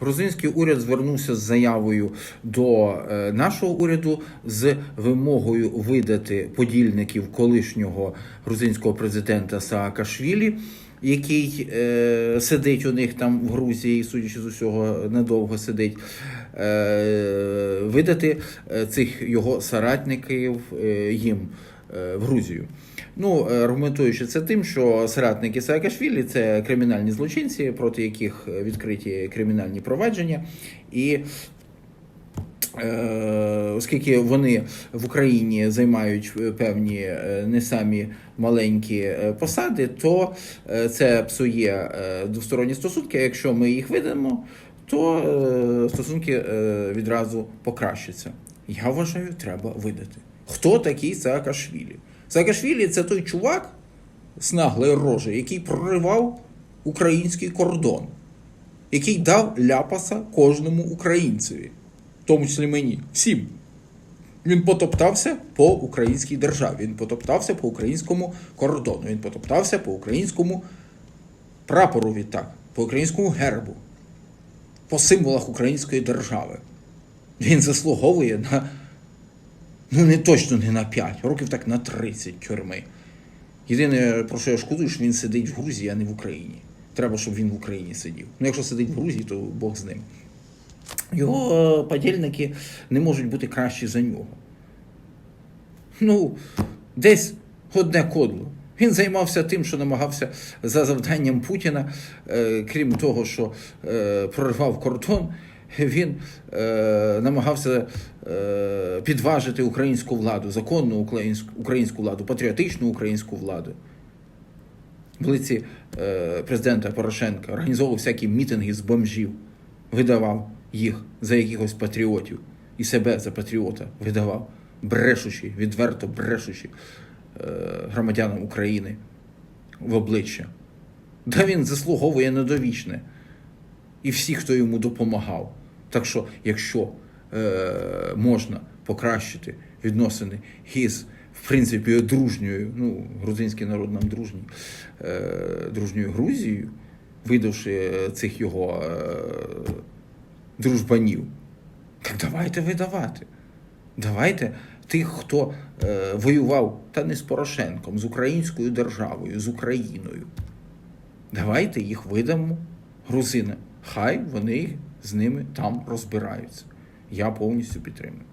Грузинський уряд звернувся з заявою до е, нашого уряду з вимогою видати подільників колишнього грузинського президента Саакашвілі, який е, сидить у них там в Грузії, судячи з усього, недовго сидить. Е, видати е, цих його соратників е, їм в Грузію. Ну, е, аргументуючи це тим, що соратники Саакашвілі це кримінальні злочинці, проти яких е, відкриті кримінальні провадження, і е, оскільки вони в Україні займають е, певні е, не самі маленькі е, посади, то е, це псує е, двосторонні стосунки. Якщо ми їх видамо, то е, стосунки е, відразу покращаться. Я вважаю, треба видати. Хто такий Саакашвілі? Саакашвілі це той чувак з наглою рожею, який проривав український кордон, який дав ляпаса кожному українцеві, в тому числі мені, всім. Він потоптався по українській державі, він потоптався по українському кордону, він потоптався по українському прапору відтак, по українському гербу, по символах української держави. Він заслуговує на ну не точно не на 5, років так на 30 тюрми. Єдине, про що я шкодую, що він сидить в Грузії, а не в Україні. Треба, щоб він в Україні сидів. Ну, якщо сидить в Грузії, то Бог з ним. Його е, подільники не можуть бути кращі за нього. Ну, десь одне кодло. Він займався тим, що намагався за завданням Путіна, е, крім того, що е, проривав кордон, він е, намагався е, підважити українську владу, законну українську, українську владу, патріотичну українську владу. В лиці е, президента Порошенка організовував всякі мітинги з бомжів, видавав їх за якихось патріотів і себе за патріота видавав, брешучи, відверто брешучи е, громадянам України в обличчя. Да він заслуговує на довічне. І всі, хто йому допомагав. Так що, якщо е, можна покращити відносини із, в принципі, дружньою, ну, грузинський народ нам дружній, е, дружньою Грузією, видавши цих його е, дружбанів, так давайте видавати. Давайте тих, хто е, воював та не з Порошенком, з українською державою, з Україною. Давайте їх видамо грузинам. Хай вони з ними там розбираються. Я повністю підтримую.